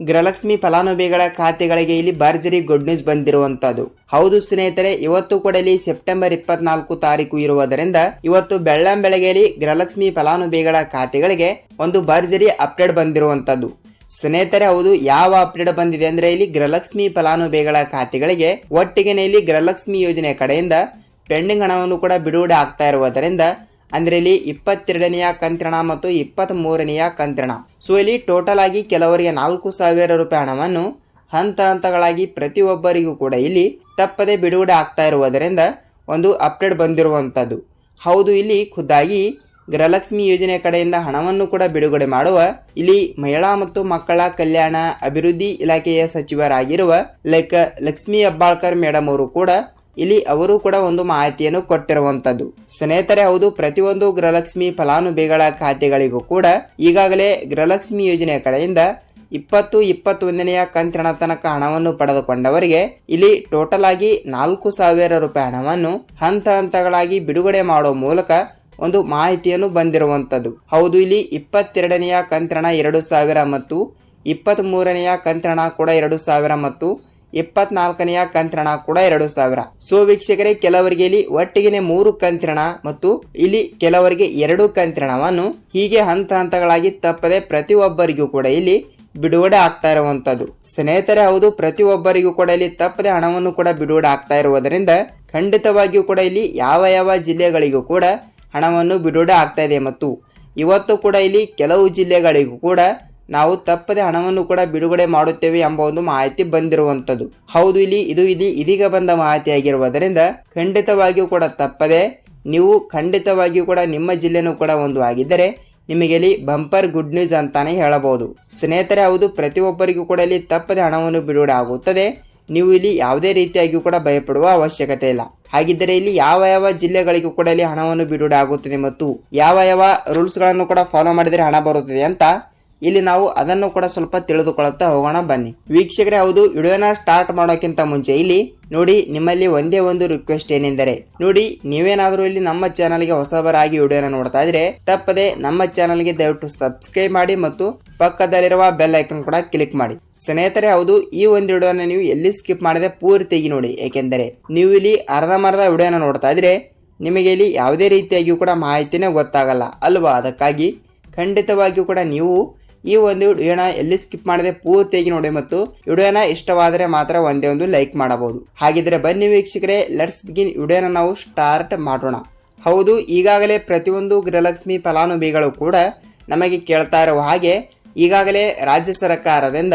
ಗೃಹಲಕ್ಷ್ಮಿ ಫಲಾನುಭವಿಗಳ ಖಾತೆಗಳಿಗೆ ಇಲ್ಲಿ ಭರ್ಜರಿ ಗುಡ್ ನ್ಯೂಸ್ ಬಂದಿರುವಂತದ್ದು ಹೌದು ಸ್ನೇಹಿತರೆ, ಇವತ್ತು ಕೂಡ ಇಲ್ಲಿ ಸೆಪ್ಟೆಂಬರ್ ಇಪ್ಪತ್ನಾಲ್ಕು ತಾರೀಕು ಇರುವುದರಿಂದ ಇವತ್ತು ಬೆಳ್ಳಂ ಬೆಳಗ್ಗೆಯಲ್ಲಿ ಗೃಹಲಕ್ಷ್ಮಿ ಫಲಾನುಭವಿಗಳ ಖಾತೆಗಳಿಗೆ ಒಂದು ಭರ್ಜರಿ ಅಪ್ಡೇಟ್ ಬಂದಿರುವಂತದ್ದು ಸ್ನೇಹಿತರೆ, ಹೌದು, ಯಾವ ಅಪ್ಡೇಟ್ ಬಂದಿದೆ ಅಂದ್ರೆ ಇಲ್ಲಿ ಗೃಹಲಕ್ಷ್ಮಿ ಫಲಾನುಭವಿಗಳ ಖಾತೆಗಳಿಗೆ ಒಟ್ಟಿಗೆ ಇಲ್ಲಿ ಗೃಹಲಕ್ಷ್ಮಿ ಯೋಜನೆ ಕಡೆಯಿಂದ ಪೆಂಡಿಂಗ್ ಹಣವನ್ನು ಕೂಡ ಬಿಡುಗಡೆ ಆಗ್ತಾ ಇರುವುದರಿಂದ ಅಂದ್ರೆ ಇಲ್ಲಿ ಇಪ್ಪತ್ತೆರಡನೆಯ ಕಂತ್ರಣ ಮತ್ತು ಇಪ್ಪತ್ತ್ ಮೂರನೆಯ ಕಂತ್ರಣ. ಸೊ ಇಲ್ಲಿ ಟೋಟಲ್ ಆಗಿ ಕೆಲವರಿಗೆ ನಾಲ್ಕು ಸಾವಿರ ರೂಪಾಯಿ ಹಣವನ್ನು ಹಂತ ಹಂತಗಳಾಗಿ ಪ್ರತಿಯೊಬ್ಬರಿಗೂ ಕೂಡ ಇಲ್ಲಿ ತಪ್ಪದೆ ಬಿಡುಗಡೆ ಆಗ್ತಾ ಇರುವುದರಿಂದ ಒಂದು ಅಪ್ಡೇಟ್ ಬಂದಿರುವಂಥದ್ದು. ಹೌದು, ಇಲ್ಲಿ ಖುದ್ದಾಗಿ ಗೃಹಲಕ್ಷ್ಮಿ ಯೋಜನೆ ಕಡೆಯಿಂದ ಹಣವನ್ನು ಕೂಡ ಬಿಡುಗಡೆ ಮಾಡುವ ಇಲ್ಲಿ ಮಹಿಳಾ ಮತ್ತು ಮಕ್ಕಳ ಕಲ್ಯಾಣ ಅಭಿವೃದ್ಧಿ ಇಲಾಖೆಯ ಸಚಿವರಾಗಿರುವ ಲೈಕ್ ಲಕ್ಷ್ಮಿ ಹೆಬ್ಬಾಳ್ಕರ್ ಮೇಡಮ್ ಅವರು ಕೂಡ ಇಲ್ಲಿ ಅವರು ಕೂಡ ಒಂದು ಮಾಹಿತಿಯನ್ನು ಕೊಟ್ಟಿರುವಂತದ್ದು. ಸ್ನೇಹಿತರೆ, ಹೌದು, ಪ್ರತಿಯೊಂದು ಗೃಹಲಕ್ಷ್ಮಿ ಫಲಾನುಭವಿಗಳ ಖಾತೆಗಳಿಗೂ ಕೂಡ ಈಗಾಗಲೇ ಗೃಹಲಕ್ಷ್ಮಿ ಯೋಜನೆಯ ಕಡೆಯಿಂದ ಇಪ್ಪತ್ತು ಇಪ್ಪತ್ತೊಂದನೆಯ ಕಂತಿನ ತನಕ ಹಣವನ್ನು ಪಡೆದುಕೊಂಡವರಿಗೆ ಇಲ್ಲಿ ಟೋಟಲ್ ಆಗಿ ನಾಲ್ಕು ಸಾವಿರ ರೂಪಾಯಿ ಹಣವನ್ನು ಹಂತ ಹಂತಗಳಾಗಿ ಬಿಡುಗಡೆ ಮಾಡುವ ಮೂಲಕ ಒಂದು ಮಾಹಿತಿಯನ್ನು ಬಂದಿರುವಂಥದ್ದು ಹೌದು, ಇಲ್ಲಿ ಇಪ್ಪತ್ತೆರಡನೆಯ ಕಂತ್ರಣ ಎರಡು ಸಾವಿರ ಮತ್ತು ಇಪ್ಪತ್ತ್ ಮೂರನೆಯ ಕಂತ್ರಣ ಕೂಡ ಎರಡು ಸಾವಿರ ಮತ್ತು ಇಪ್ಪತ್ನಾಲ್ಕನೆಯ ಕಂತ್ರಣ ಕೂಡ ಎರಡು ಸಾವಿರ. ಸೊ ವೀಕ್ಷಕರೇ, ಕೆಲವರಿಗೆ ಇಲ್ಲಿ ಒಟ್ಟಿಗೆನೆ ಮೂರು ಕಂತ್ರಣ ಮತ್ತು ಇಲ್ಲಿ ಕೆಲವರಿಗೆ ಎರಡು ಕಂತ್ರಣವನ್ನು ಹೀಗೆ ಹಂತ ಹಂತಗಳಾಗಿ ತಪ್ಪದೆ ಪ್ರತಿಯೊಬ್ಬರಿಗೂ ಕೂಡ ಇಲ್ಲಿ ಬಿಡುಗಡೆ ಆಗ್ತಾ ಇರುವಂತದ್ದು. ಸ್ನೇಹಿತರೆ, ಹೌದು, ಪ್ರತಿಯೊಬ್ಬರಿಗೂ ಕೂಡ ಇಲ್ಲಿ ತಪ್ಪದೆ ಹಣವನ್ನು ಕೂಡ ಬಿಡುಗಡೆ ಆಗ್ತಾ ಇರುವುದರಿಂದ ಖಂಡಿತವಾಗಿಯೂ ಕೂಡ ಇಲ್ಲಿ ಯಾವ ಯಾವ ಜಿಲ್ಲೆಗಳಿಗೂ ಕೂಡ ಹಣವನ್ನು ಬಿಡುಗಡೆ ಆಗ್ತಾ ಇದೆ ಮತ್ತು ಇವತ್ತು ಕೂಡ ಇಲ್ಲಿ ಕೆಲವು ಜಿಲ್ಲೆಗಳಿಗೂ ಕೂಡ ನಾವು ತಪ್ಪದೆ ಹಣವನ್ನು ಕೂಡ ಬಿಡುಗಡೆ ಮಾಡುತ್ತೇವೆ ಎಂಬ ಒಂದು ಮಾಹಿತಿ ಬಂದಿರುವಂಥದ್ದು. ಹೌದು, ಇಲ್ಲಿ ಇದು ಇಲ್ಲಿ ಇದೀಗ ಬಂದ ಮಾಹಿತಿ ಆಗಿರುವುದರಿಂದ ಖಂಡಿತವಾಗಿಯೂ ಕೂಡ ತಪ್ಪದೆ ನೀವು ಖಂಡಿತವಾಗಿಯೂ ಕೂಡ ನಿಮ್ಮ ಜಿಲ್ಲೆನೂ ಕೂಡ ಒಂದು ಆಗಿದ್ದರೆ ನಿಮಗೆ ಇಲ್ಲಿ ಬಂಪರ್ ಗುಡ್ ನ್ಯೂಸ್ ಅಂತಾನೆ ಹೇಳಬಹುದು. ಸ್ನೇಹಿತರೆ, ಹೌದು, ಪ್ರತಿಯೊಬ್ಬರಿಗೂ ಕೂಡ ಇಲ್ಲಿ ತಪ್ಪದೆ ಹಣವನ್ನು ಬಿಡುಗಡೆ ಆಗುತ್ತದೆ. ನೀವು ಇಲ್ಲಿ ಯಾವುದೇ ರೀತಿಯಾಗಿಯೂ ಕೂಡ ಭಯಪಡುವ ಅವಶ್ಯಕತೆ ಇಲ್ಲ. ಹಾಗಿದ್ದರೆ ಇಲ್ಲಿ ಯಾವ ಯಾವ ಜಿಲ್ಲೆಗಳಿಗೂ ಕೂಡ ಇಲ್ಲಿ ಹಣವನ್ನು ಬಿಡುಗಡೆ ಆಗುತ್ತದೆ ಮತ್ತು ಯಾವ ಯಾವ ರೂಲ್ಸ್ಗಳನ್ನು ಕೂಡ ಫಾಲೋ ಮಾಡಿದರೆ ಹಣ ಬರುತ್ತದೆ ಅಂತ ಇಲ್ಲಿ ನಾವು ಅದನ್ನು ಕೂಡ ಸ್ವಲ್ಪ ತಿಳಿದುಕೊಳ್ಳುತ್ತಾ ಹೋಗೋಣ, ಬನ್ನಿ. ವೀಕ್ಷಕರೇ, ಹೌದು, ವಿಡಿಯೋನ ಸ್ಟಾರ್ಟ್ ಮಾಡೋಕ್ಕಿಂತ ಮುಂಚೆ ಇಲ್ಲಿ ನೋಡಿ, ನಿಮ್ಮಲ್ಲಿ ಒಂದೇ ಒಂದು ರಿಕ್ವೆಸ್ಟ್ ಏನೆಂದರೆ, ನೋಡಿ, ನೀವೇನಾದರೂ ಇಲ್ಲಿ ನಮ್ಮ ಚಾನಲ್ಗೆ ಹೊಸಬರಾಗಿ ವಿಡಿಯೋನ ನೋಡ್ತಾ ಇದ್ರೆ, ತಪ್ಪದೆ ನಮ್ಮ ಚಾನಲ್ಗೆ ದಯವಿಟ್ಟು ಸಬ್ಸ್ಕ್ರೈಬ್ ಮಾಡಿ ಮತ್ತು ಪಕ್ಕದಲ್ಲಿರುವ ಬೆಲ್ ಐಕನ್ ಕೂಡ ಕ್ಲಿಕ್ ಮಾಡಿ. ಸ್ನೇಹಿತರೆ, ಹೌದು, ಈ ಒಂದು ವಿಡಿಯೋನ ನೀವು ಎಲ್ಲಿ ಸ್ಕಿಪ್ ಮಾಡದೆ ಪೂರ್ತಿಯಾಗಿ ನೋಡಿ. ಏಕೆಂದರೆ, ನೀವು ಇಲ್ಲಿ ಅರ್ಧಂಬರ್ಧ ವಿಡಿಯೋನ ನೋಡ್ತಾ ಇದ್ರೆ, ನಿಮಗೆ ಇಲ್ಲಿ ಯಾವುದೇ ರೀತಿಯಾಗಿಯೂ ಕೂಡ ಮಾಹಿತಿನೇ ಗೊತ್ತಾಗಲ್ಲ. ಅಲ್ವಾ? ಅದಕ್ಕಾಗಿ ಖಂಡಿತವಾಗಿಯೂ ಕೂಡ ನೀವು ಈ ಒಂದು ವಿಡಿಯೋನ ಎಲ್ಲಿ ಸ್ಕಿಪ್ ಮಾಡದೆ ಪೂರ್ತಿಯಾಗಿ ನೋಡಿ ಮತ್ತು ವಿಡಿಯೋನ ಇಷ್ಟವಾದರೆ ಮಾತ್ರ ಒಂದೇ ಒಂದು ಲೈಕ್ ಮಾಡಬಹುದು. ಹಾಗಿದ್ರೆ ಬನ್ನಿ ವೀಕ್ಷಕರೇ ಲೆಟ್ಸ್ ಬಿಗಿನ್ ವಿಡಿಯೋನ ನಾವು ಸ್ಟಾರ್ಟ್ ಮಾಡೋಣ. ಹೌದು, ಈಗಾಗಲೇ ಪ್ರತಿಯೊಂದು ಗೃಹಲಕ್ಷ್ಮಿ ಫಲಾನುಭವಿಗಳು ಕೂಡ ನಮಗೆ ಕೇಳ್ತಾ ಇರುವ ಹಾಗೆ, ಈಗಾಗಲೇ ರಾಜ್ಯ ಸರ್ಕಾರದಿಂದ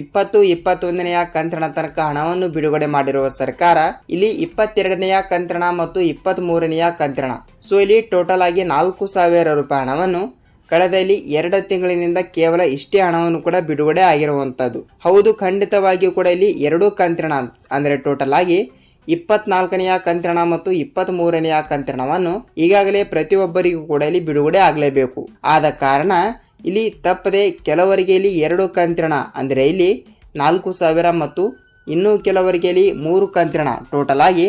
ಇಪ್ಪತ್ತು ಇಪ್ಪತ್ತೊಂದನೆಯ ಕಂತ್ರಣ ತನಕ ಹಣವನ್ನು ಬಿಡುಗಡೆ ಮಾಡಿರುವ ಸರ್ಕಾರ, ಇಲ್ಲಿ ಇಪ್ಪತ್ತೆರಡನೆಯ ಕಂತ್ರಣ ಮತ್ತು ಇಪ್ಪತ್ತ್ ಮೂರನೆಯ ಕಂತ್ರಣ. ಸೊ ಇಲ್ಲಿ ಟೋಟಲ್ ಆಗಿ ನಾಲ್ಕು ಸಾವಿರ ರೂಪಾಯಿ ಹಣವನ್ನು ಕಳೆದ ಇಲ್ಲಿ ಎರಡು ತಿಂಗಳಿನಿಂದ ಕೇವಲ ಇಷ್ಟೇ ಹಣವನ್ನು ಕೂಡ ಬಿಡುಗಡೆ ಆಗಿರುವಂಥದ್ದು. ಹೌದು, ಖಂಡಿತವಾಗಿಯೂ ಕೂಡ ಇಲ್ಲಿ ಎರಡು ಕಂತ್ರಣ ಅಂದರೆ ಟೋಟಲ್ ಆಗಿ ಇಪ್ಪತ್ನಾಲ್ಕನೆಯ ಕಂತ್ರಣ ಮತ್ತು ಇಪ್ಪತ್ತ್ ಮೂರನೆಯ ಕಂತ್ರಣವನ್ನು ಈಗಾಗಲೇ ಪ್ರತಿಯೊಬ್ಬರಿಗೂ ಕೂಡ ಇಲ್ಲಿ ಬಿಡುಗಡೆ ಆಗಲೇಬೇಕು. ಆದ ಕಾರಣ ಇಲ್ಲಿ ತಪ್ಪದೆ ಕೆಲವರಿಗೆ ಇಲ್ಲಿ ಎರಡು ಕಂತ್ರಣ ಅಂದರೆ ಇಲ್ಲಿ ನಾಲ್ಕು ಸಾವಿರ ಮತ್ತು ಇನ್ನೂ ಕೆಲವರಿಗೆ ಇಲ್ಲಿ ಮೂರು ಕಂತ್ರಣ ಟೋಟಲ್ ಆಗಿ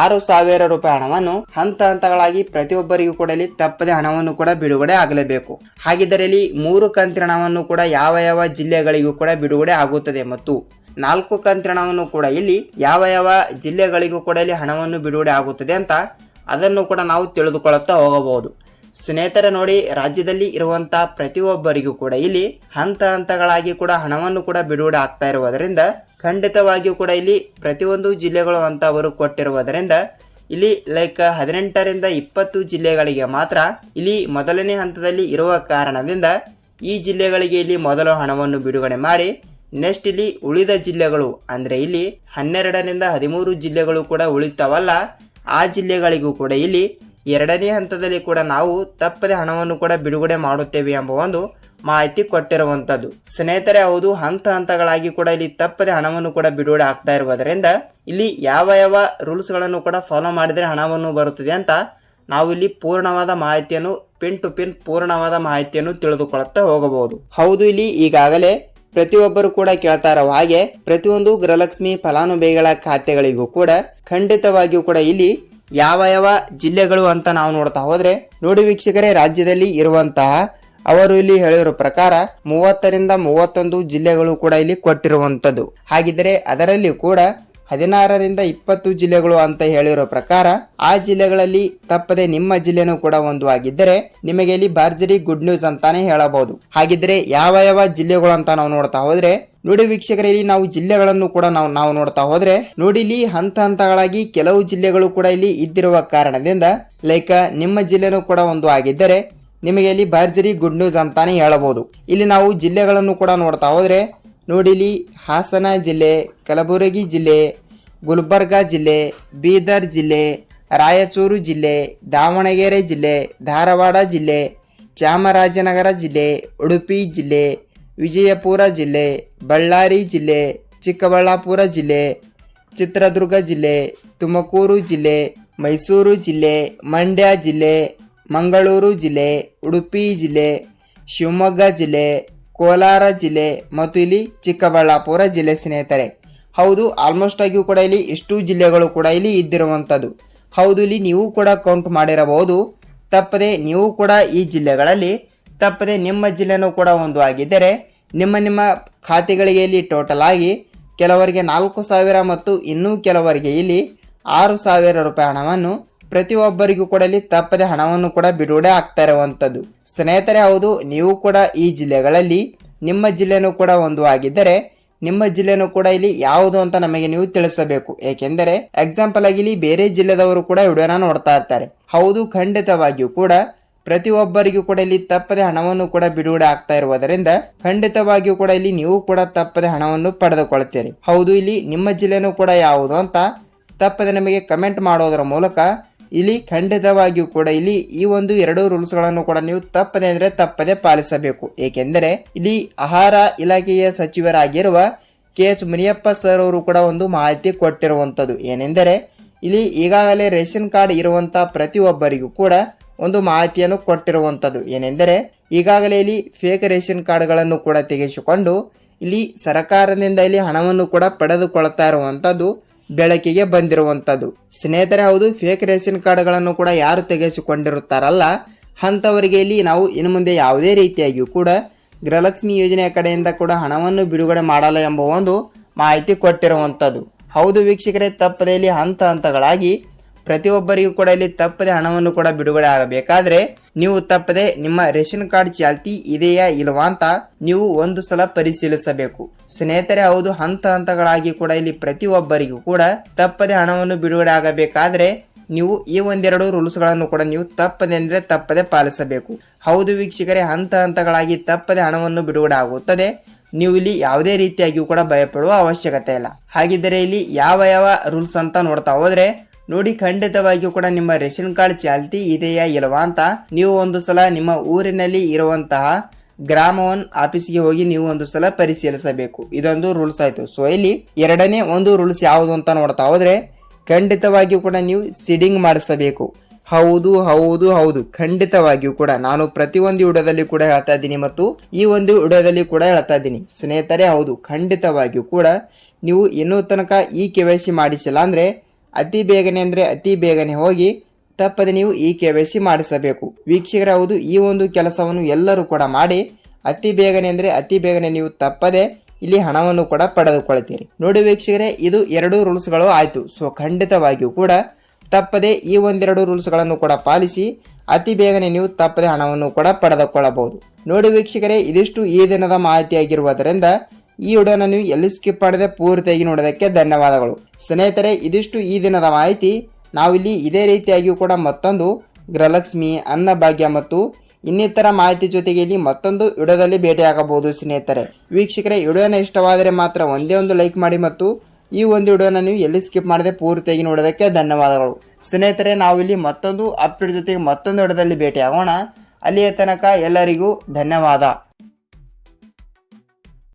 ಆರು ಸಾವಿರ ರೂಪಾಯಿ ಹಣವನ್ನು ಹಂತ ಹಂತಗಳಾಗಿ ಪ್ರತಿಯೊಬ್ಬರಿಗೂ ಕೊಡಲಿ, ತಪ್ಪದೆ ಹಣವನ್ನು ಕೂಡ ಬಿಡುಗಡೆ ಆಗಲೇಬೇಕು. ಹಾಗಿದ್ದರಲ್ಲಿ ಮೂರು ಮೂರು ಹಣವನ್ನು ಕೂಡ ಯಾವ ಯಾವ ಜಿಲ್ಲೆಗಳಿಗೂ ಕೂಡ ಬಿಡುಗಡೆ ಆಗುತ್ತದೆ ಮತ್ತು ನಾಲ್ಕು ಕಂತ್ರಣವನ್ನು ಕೂಡ ಇಲ್ಲಿ ಯಾವ ಯಾವ ಜಿಲ್ಲೆಗಳಿಗೂ ಕೂಡ ಇಲ್ಲಿ ಹಣವನ್ನು ಬಿಡುಗಡೆ ಆಗುತ್ತದೆ ಅಂತ ಅದನ್ನು ಕೂಡ ನಾವು ತಿಳಿದುಕೊಳ್ಳುತ್ತಾ ಹೋಗಬಹುದು. ಸ್ನೇಹಿತರೆ ನೋಡಿ, ರಾಜ್ಯದಲ್ಲಿ ಇರುವಂತ ಪ್ರತಿಯೊಬ್ಬರಿಗೂ ಕೂಡ ಇಲ್ಲಿ ಹಂತ ಹಂತಗಳಾಗಿ ಕೂಡ ಹಣವನ್ನು ಕೂಡ ಬಿಡುಗಡೆ ಆಗ್ತಾ ಇರುವುದರಿಂದ ಖಂಡಿತವಾಗಿಯೂ ಕೂಡ ಇಲ್ಲಿ ಪ್ರತಿಯೊಂದು ಜಿಲ್ಲೆಗಳು ಅಂತ ಅವರು ಕೊಟ್ಟಿರುವುದರಿಂದ ಇಲ್ಲಿ ಲೈಕ್ ಹದಿನೆಂಟರಿಂದ ಇಪ್ಪತ್ತು ಜಿಲ್ಲೆಗಳಿಗೆ ಮಾತ್ರ ಇಲ್ಲಿ ಮೊದಲನೇ ಹಂತದಲ್ಲಿ ಇರುವ ಕಾರಣದಿಂದ ಈ ಜಿಲ್ಲೆಗಳಿಗೆ ಇಲ್ಲಿ ಮೊದಲು ಹಣವನ್ನು ಬಿಡುಗಡೆ ಮಾಡಿ ನೆಕ್ಸ್ಟ್ ಇಲ್ಲಿ ಉಳಿದ ಜಿಲ್ಲೆಗಳು ಅಂದರೆ ಇಲ್ಲಿ ಹನ್ನೆರಡರಿಂದ ಹದಿಮೂರು ಜಿಲ್ಲೆಗಳು ಕೂಡ ಉಳಿತಾವಲ್ಲ, ಆ ಜಿಲ್ಲೆಗಳಿಗೂ ಕೂಡ ಇಲ್ಲಿ ಎರಡನೇ ಹಂತದಲ್ಲಿ ಕೂಡ ನಾವು ತಪ್ಪದೆ ಹಣವನ್ನು ಕೂಡ ಬಿಡುಗಡೆ ಮಾಡುತ್ತೇವೆ ಎಂಬ ಒಂದು ಮಾಹಿತಿ ಕೊಟ್ಟಿರುವಂಥದ್ದು ಸ್ನೇಹಿತರೆ, ಹೌದು, ಹಂತ ಹಂತಗಳಾಗಿ ಕೂಡ ಇಲ್ಲಿ ತಪ್ಪದೆ ಹಣವನ್ನು ಕೂಡ ಬಿಡುಗಡೆ ಆಗ್ತಾ ಇರುವುದರಿಂದ ಇಲ್ಲಿ ಯಾವ ಯಾವ ರೂಲ್ಸ್ಗಳನ್ನು ಕೂಡ ಫಾಲೋ ಮಾಡಿದರೆ ಹಣವನ್ನು ಬರುತ್ತದೆ ಅಂತ ನಾವು ಇಲ್ಲಿ ಪೂರ್ಣವಾದ ಮಾಹಿತಿಯನ್ನು ಪಿನ್ ಟು ಪಿನ್ ಪೂರ್ಣವಾದ ಮಾಹಿತಿಯನ್ನು ತಿಳಿದುಕೊಳ್ಳುತ್ತಾ ಹೋಗಬಹುದು. ಹೌದು, ಇಲ್ಲಿ ಈಗಾಗಲೇ ಪ್ರತಿಯೊಬ್ಬರು ಕೂಡ ಕೇಳ್ತಾ ಇರೋ ಹಾಗೆ ಪ್ರತಿಯೊಂದು ಗೃಹಲಕ್ಷ್ಮಿ ಫಲಾನುಭವಿಗಳ ಖಾತೆಗಳಿಗೂ ಕೂಡ ಖಂಡಿತವಾಗಿಯೂ ಕೂಡ ಇಲ್ಲಿ ಯಾವ ಯಾವ ಜಿಲ್ಲೆಗಳು ಅಂತ ನಾವು ನೋಡ್ತಾ ಹೋದ್ರೆ, ನೋಡಿ ವೀಕ್ಷಕರೇ, ರಾಜ್ಯದಲ್ಲಿ ಇರುವಂತಹ ಅವರು ಇಲ್ಲಿ ಹೇಳಿರೋ ಪ್ರಕಾರ ಮೂವತ್ತರಿಂದ ಮೂವತ್ತೊಂದು ಜಿಲ್ಲೆಗಳು ಕೂಡ ಇಲ್ಲಿ ಕೊಟ್ಟಿರುವಂಥದ್ದು. ಹಾಗಿದ್ರೆ ಅದರಲ್ಲಿ ಕೂಡ ಹದಿನಾರರಿಂದ ಇಪ್ಪತ್ತು ಜಿಲ್ಲೆಗಳು ಅಂತ ಹೇಳಿರೋ ಪ್ರಕಾರ ಆ ಜಿಲ್ಲೆಗಳಲ್ಲಿ ತಪ್ಪದೆ ನಿಮ್ಮ ಜಿಲ್ಲೆನೂ ಕೂಡ ಒಂದು ಆಗಿದ್ದರೆ ನಿಮಗೆ ಇಲ್ಲಿ ಭರ್ಜರಿ ಗುಡ್ ನ್ಯೂಸ್ ಅಂತಾನೆ ಹೇಳಬಹುದು. ಹಾಗಿದ್ರೆ ಯಾವ ಯಾವ ಜಿಲ್ಲೆಗಳು ಅಂತ ನಾವು ನೋಡ್ತಾ ಹೋದ್ರೆ ನೋಡಿ ವೀಕ್ಷಕರಲ್ಲಿ ನಾವು ಜಿಲ್ಲೆಗಳನ್ನು ಕೂಡ ನಾವು ನಾವು ನೋಡ್ತಾ ಹೋದ್ರೆ ನೋಡಿ ಇಲ್ಲಿ ಹಂತ ಹಂತಗಳಾಗಿ ಕೆಲವು ಜಿಲ್ಲೆಗಳು ಕೂಡ ಇಲ್ಲಿ ಇದ್ದಿರುವ ಕಾರಣದಿಂದ ಲೈಕ್ ನಿಮ್ಮ ಜಿಲ್ಲೆನೂ ಕೂಡ ಒಂದು ಆಗಿದ್ದರೆ ನಿಮಗೆ ಇಲ್ಲಿ ಭರ್ಜರಿ ಗುಡ್ ನ್ಯೂಸ್ ಅಂತಾನೆ ಹೇಳಬಹುದು. ಇಲ್ಲಿ ನಾವು ಜಿಲ್ಲೆಗಳನ್ನು ಕೂಡ ನೋಡ್ತಾ ಹೋದ್ರೆ ನೋಡಿ ಇಲ್ಲಿ ಹಾಸನ ಜಿಲ್ಲೆ, ಕಲಬುರಗಿ ಜಿಲ್ಲೆ, ಗುಲ್ಬರ್ಗಾ ಜಿಲ್ಲೆ, ಬೀದರ್ ಜಿಲ್ಲೆ, ರಾಯಚೂರು ಜಿಲ್ಲೆ, ದಾವಣಗೆರೆ ಜಿಲ್ಲೆ, ಧಾರವಾಡ ಜಿಲ್ಲೆ, ಚಾಮರಾಜನಗರ ಜಿಲ್ಲೆ, ಉಡುಪಿ ಜಿಲ್ಲೆ, ವಿಜಯಪುರ ಜಿಲ್ಲೆ, ಬಳ್ಳಾರಿ ಜಿಲ್ಲೆ, ಚಿಕ್ಕಬಳ್ಳಾಪುರ ಜಿಲ್ಲೆ, ಚಿತ್ರದುರ್ಗ ಜಿಲ್ಲೆ, ತುಮಕೂರು ಜಿಲ್ಲೆ, ಮೈಸೂರು ಜಿಲ್ಲೆ, ಮಂಡ್ಯ ಜಿಲ್ಲೆ ಮಂಗಳೂರು ಜಿಲ್ಲೆ, ಉಡುಪಿ ಜಿಲ್ಲೆ, ಶಿವಮೊಗ್ಗ ಜಿಲ್ಲೆ, ಕೋಲಾರ ಜಿಲ್ಲೆ ಮತ್ತು ಇಲ್ಲಿ ಚಿಕ್ಕಬಳ್ಳಾಪುರ ಜಿಲ್ಲೆ ಸ್ನೇಹಿತರೆ. ಹೌದು ಆಲ್ಮೋಸ್ಟ್ ಆಗಿಯೂ ಕೂಡ ಇಲ್ಲಿ ಇಷ್ಟು ಜಿಲ್ಲೆಗಳು ಕೂಡ ಇಲ್ಲಿ ಇದ್ದಿರುವಂಥದ್ದು. ಹೌದು, ಇಲ್ಲಿ ನೀವು ಕೂಡ ಕೌಂಟ್ ಮಾಡಿರಬಹುದು. ತಪ್ಪದೆ ನೀವು ಕೂಡ ಈ ಜಿಲ್ಲೆಗಳಲ್ಲಿ, ತಪ್ಪದೆ ನಿಮ್ಮ ಜಿಲ್ಲೆನೂ ಕೂಡ ಒಂದು ಆಗಿದ್ದರೆ, ನಿಮ್ಮ ನಿಮ್ಮ ಖಾತೆಗಳಿಗೆ ಇಲ್ಲಿ ಟೋಟಲ್ ಆಗಿ ಕೆಲವರಿಗೆ ನಾಲ್ಕು ಸಾವಿರ ಮತ್ತು ಇನ್ನೂ ಕೆಲವರಿಗೆ ಇಲ್ಲಿ ಆರು ಸಾವಿರ ರೂಪಾಯಿ ಹಣವನ್ನು ಪ್ರತಿಯೊಬ್ಬರಿಗೂ ಕೂಡ ಇಲ್ಲಿ ತಪ್ಪದೆ ಹಣವನ್ನು ಕೂಡ ಬಿಡುಗಡೆ ಆಗ್ತಾ ಇರುವಂಥದ್ದು. ಸ್ನೇಹಿತರೆ, ಹೌದು, ನೀವು ಕೂಡ ಈ ಜಿಲ್ಲೆಗಳಲ್ಲಿ ನಿಮ್ಮ ಜಿಲ್ಲೆನೂ ಕೂಡ ಒಂದು ಆಗಿದ್ದರೆ ನಿಮ್ಮ ಜಿಲ್ಲೆನೂ ಕೂಡ ಇಲ್ಲಿ ಯಾವುದು ಅಂತ ನಮಗೆ ನೀವು ತಿಳಿಸಬೇಕು. ಏಕೆಂದರೆ ಎಕ್ಸಾಂಪಲ್ ಆಗಿ ಇಲ್ಲಿ ಬೇರೆ ಜಿಲ್ಲೆದವರು ಕೂಡ ವಿಡಿಯೋನ ನೋಡ್ತಾ ಇರ್ತಾರೆ. ಹೌದು, ಖಂಡಿತವಾಗಿಯೂ ಕೂಡ ಪ್ರತಿಯೊಬ್ಬರಿಗೂ ಕೂಡ ಇಲ್ಲಿ ತಪ್ಪದೆ ಹಣವನ್ನು ಕೂಡ ಬಿಡುಗಡೆ ಆಗ್ತಾ ಇರುವುದರಿಂದ ಖಂಡಿತವಾಗಿಯೂ ಕೂಡ ಇಲ್ಲಿ ನೀವು ಕೂಡ ತಪ್ಪದೆ ಹಣವನ್ನು ಪಡೆದುಕೊಳ್ತೀರಿ. ಹೌದು, ಇಲ್ಲಿ ನಿಮ್ಮ ಜಿಲ್ಲೆನೂ ಕೂಡ ಯಾವುದು ಅಂತ ತಪ್ಪದೆ ನಮಗೆ ಕಮೆಂಟ್ ಮಾಡೋದರ ಮೂಲಕ ಇಲ್ಲಿ ಖಂಡಿತವಾಗಿಯೂ ಕೂಡ ಇಲ್ಲಿ ಈ ಒಂದು ಎರಡು ರೂಲ್ಸ್ಗಳನ್ನು ಕೂಡ ನೀವು ತಪ್ಪದೆ ಅಂದರೆ ತಪ್ಪದೆ ಪಾಲಿಸಬೇಕು. ಏಕೆಂದರೆ ಇಲ್ಲಿ ಆಹಾರ ಇಲಾಖೆಯ ಸಚಿವರಾಗಿರುವ ಕೆ ಎಚ್ ಮುನಿಯಪ್ಪ ಸರ್ ಅವರು ಕೂಡ ಒಂದು ಮಾಹಿತಿ ಕೊಟ್ಟಿರುವಂಥದ್ದು. ಏನೆಂದರೆ ಇಲ್ಲಿ ಈಗಾಗಲೇ ರೇಷನ್ ಕಾರ್ಡ್ ಇರುವಂಥ ಪ್ರತಿಯೊಬ್ಬರಿಗೂ ಕೂಡ ಒಂದು ಮಾಹಿತಿಯನ್ನು ಕೊಟ್ಟಿರುವಂಥದ್ದು. ಏನೆಂದರೆ ಈಗಾಗಲೇ ಇಲ್ಲಿ ಫೇಕ್ ರೇಷನ್ ಕಾರ್ಡ್ಗಳನ್ನು ಕೂಡ ತೆಗೆಸಿಕೊಂಡು ಇಲ್ಲಿ ಸರ್ಕಾರದಿಂದ ಇಲ್ಲಿ ಹಣವನ್ನು ಕೂಡ ಪಡೆದುಕೊಳ್ತಾ ಇರುವಂಥದ್ದು. ಬೆಳಕಿಗೆ ಬಂದಿರುವಂಥದ್ದು. ಸ್ನೇಹಿತರೆ, ಹೌದು ಫೇಕ್ ರೇಷನ್ ಕಾರ್ಡ್ಗಳನ್ನು ಕೂಡ ಯಾರು ತೆಗೆಸಿಕೊಂಡಿರುತ್ತಾರಲ್ಲ, ಅಂಥವರಿಗೆ ಇಲ್ಲಿ ನಾವು ಇನ್ನು ಮುಂದೆ ಯಾವುದೇ ರೀತಿಯಾಗಿಯೂ ಕೂಡ ಗೃಹಲಕ್ಷ್ಮಿ ಯೋಜನೆಯ ಕಡೆಯಿಂದ ಕೂಡ ಹಣವನ್ನು ಬಿಡುಗಡೆ ಮಾಡಲ್ಲ ಎಂಬ ಒಂದು ಮಾಹಿತಿ ಕೊಟ್ಟಿರುವಂಥದ್ದು. ಹೌದು, ವೀಕ್ಷಕರೇ, ತಪ್ಪದೆ ಇಲ್ಲಿ ಹಂತ ಹಂತಗಳಾಗಿ ಪ್ರತಿಯೊಬ್ಬರಿಗೂ ಕೂಡ ಇಲ್ಲಿ ತಪ್ಪದೆ ಹಣವನ್ನು ಕೂಡ ಬಿಡುಗಡೆ ಆಗಬೇಕಾದ್ರೆ ನೀವು ತಪ್ಪದೆ ನಿಮ್ಮ ರೇಷನ್ ಕಾರ್ಡ್ ಚಾಲ್ತಿ ಇದೆಯಾ ಇಲ್ವಾ ಅಂತ ನೀವು ಒಂದು ಸಲ ಪರಿಶೀಲಿಸಬೇಕು. ಸ್ನೇಹಿತರೆ, ಹೌದು, ಹಂತ ಹಂತಗಳಾಗಿ ಕೂಡ ಇಲ್ಲಿ ಪ್ರತಿಯೊಬ್ಬರಿಗೂ ಕೂಡ ತಪ್ಪದೆ ಹಣವನ್ನು ಬಿಡುಗಡೆ ಆಗಬೇಕಾದ್ರೆ ನೀವು ಈ ಒಂದೆರಡು ರೂಲ್ಸ್ಗಳನ್ನು ಕೂಡ ನೀವು ತಪ್ಪದೆ ಅಂದರೆ ತಪ್ಪದೆ ಪಾಲಿಸಬೇಕು. ಹೌದು ವೀಕ್ಷಕರೇ, ಹಂತ ಹಂತಗಳಾಗಿ ತಪ್ಪದೆ ಹಣವನ್ನು ಬಿಡುಗಡೆ ಆಗುತ್ತದೆ. ನೀವು ಇಲ್ಲಿ ಯಾವುದೇ ರೀತಿಯಾಗಿಯೂ ಕೂಡ ಭಯಪಡುವ ಅವಶ್ಯಕತೆ ಇಲ್ಲ. ಹಾಗಿದ್ದರೆ ಇಲ್ಲಿ ಯಾವ ಯಾವ ರೂಲ್ಸ್ ಅಂತ ನೋಡ್ತಾ ಹೋದ್ರೆ ನೋಡಿ ಖಂಡಿತವಾಗಿಯೂ ಕೂಡ ನಿಮ್ಮ ರೇಷನ್ ಕಾರ್ಡ್ ಚಾಲ್ತಿ ಇದೆಯಾ ಇಲ್ಲವಾ ಅಂತ ನೀವು ಒಂದು ಸಲ ನಿಮ್ಮ ಊರಿನಲ್ಲಿ ಇರುವಂತಹ ಗ್ರಾಮವನ್ನು ಒನ್ ಆಫೀಸ್ಗೆ ಹೋಗಿ ನೀವು ಒಂದು ಸಲ ಪರಿಶೀಲಿಸಬೇಕು. ಇದೊಂದು ರೂಲ್ಸ್ ಆಯಿತು. ಸೊ ಇಲ್ಲಿ ಎರಡನೇ ಒಂದು ರೂಲ್ಸ್ ಯಾವುದು ಅಂತ ನೋಡ್ತಾ ಹೋದ್ರೆ ಖಂಡಿತವಾಗಿಯೂ ಕೂಡ ನೀವು ಸಿಡಿಂಗ್ ಮಾಡಿಸಬೇಕು. ಹೌದು ಹೌದು ಹೌದು. ಖಂಡಿತವಾಗಿಯೂ ಕೂಡ ನಾನು ಪ್ರತಿಯೊಂದು ವಿಡಿಯೋದಲ್ಲಿ ಕೂಡ ಹೇಳ್ತಾ ಇದ್ದೀನಿ ಮತ್ತು ಈ ಒಂದು ವಿಡಿಯೋದಲ್ಲಿ ಕೂಡ ಹೇಳ್ತಾ ಇದ್ದೀನಿ. ಸ್ನೇಹಿತರೆ, ಹೌದು. ಖಂಡಿತವಾಗಿಯೂ ಕೂಡ ನೀವು ಇನ್ನೂ ತನಕ ಈ ಕೆ ವೈ ಸಿ ಮಾಡಿಸಿಲ್ಲ ಅಂದರೆ ಅತಿ ಬೇಗನೆ ಅಂದರೆ ಅತಿ ಬೇಗನೆ ಹೋಗಿ ತಪ್ಪದೆ ನೀವು ಈ ಕೆ ವೈ ಸಿ ಮಾಡಿಸಬೇಕು. ವೀಕ್ಷಕರ, ಹೌದು, ಈ ಒಂದು ಕೆಲಸವನ್ನು ಎಲ್ಲರೂ ಕೂಡ ಮಾಡಿ ಅತಿ ಬೇಗನೆ ಅಂದರೆ ಅತಿ ಬೇಗನೆ ನೀವು ತಪ್ಪದೆ ಇಲ್ಲಿ ಹಣವನ್ನು ಕೂಡ ಪಡೆದುಕೊಳ್ತೀರಿ ನೋಡಿ ವೀಕ್ಷಕರೇ, ಇದು ಎರಡು ರೂಲ್ಸ್ಗಳು ಆಯಿತು. ಸೊ ಖಂಡಿತವಾಗಿಯೂ ಕೂಡ ತಪ್ಪದೆ ಈ ಒಂದೆರಡು ರೂಲ್ಸ್ಗಳನ್ನು ಕೂಡ ಪಾಲಿಸಿ ಅತಿ ಬೇಗನೆ ನೀವು ತಪ್ಪದೆ ಹಣವನ್ನು ಕೂಡ ಪಡೆದುಕೊಳ್ಳಬಹುದು. ನೋಡಿ ವೀಕ್ಷಕರೇ, ಇದಿಷ್ಟು ಈ ದಿನದ ಮಾಹಿತಿಯಾಗಿರುವುದರಿಂದ ಈ ವಿಡಿಯೋನ ನೀವು ಎಲ್ಲಿ ಸ್ಕಿಪ್ ಮಾಡದೆ ಪೂರ್ತಿಯಾಗಿ ನೋಡೋದಕ್ಕೆ ಧನ್ಯವಾದಗಳು. ಸ್ನೇಹಿತರೆ, ಇದಿಷ್ಟು ಈ ದಿನದ ಮಾಹಿತಿ. ನಾವಿಲ್ಲಿ ಇದೇ ರೀತಿಯಾಗಿಯೂ ಕೂಡ ಮತ್ತೊಂದು ಗೃಹಲಕ್ಷ್ಮಿ, ಅನ್ನಭಾಗ್ಯ ಮತ್ತು ಇನ್ನಿತರ ಮಾಹಿತಿ ಜೊತೆಗೆ ಇಲ್ಲಿ ಮತ್ತೊಂದು ವಿಡಿಯೋದಲ್ಲಿ ಭೇಟಿಯಾಗಬಹುದು ಸ್ನೇಹಿತರೆ. ವೀಕ್ಷಕರೇ ವಿಡಿಯೋನ ಇಷ್ಟವಾದರೆ ಮಾತ್ರ ಒಂದೇ ಒಂದು ಲೈಕ್ ಮಾಡಿ ಮತ್ತು ಈ ಒಂದು ವಿಡಿಯೋನ ನೀವು ಎಲ್ಲಿ ಸ್ಕಿಪ್ ಮಾಡದೆ ಪೂರ್ತಿಯಾಗಿ ನೋಡೋದಕ್ಕೆ ಧನ್ಯವಾದಗಳು. ಸ್ನೇಹಿತರೆ, ನಾವಿಲ್ಲಿ ಮತ್ತೊಂದು ಅಪ್ಡೇಟ್ ಜೊತೆಗೆ ಮತ್ತೊಂದು ವಿಡಿಯೋದಲ್ಲಿ ಭೇಟಿಯಾಗೋಣ. ಅಲ್ಲಿಯ ತನಕ ಎಲ್ಲರಿಗೂ ಧನ್ಯವಾದ.